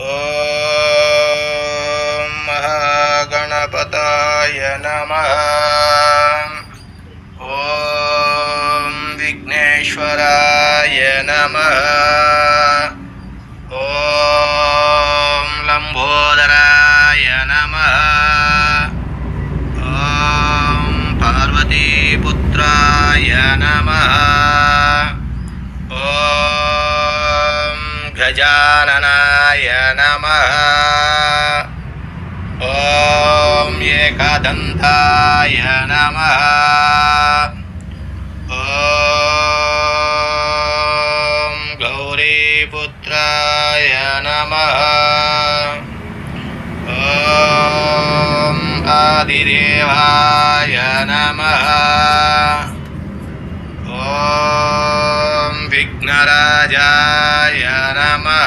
ॐ महागणपताय नमः। ॐ विघ्नेश्वराय नमः गजाननाय नमः। ॐ एकदन्ताय नमः। ॐ गौरीपुत्राय नमः। ॐ आदिदेवाय नमः। ॐ विघ्नराजाय नमः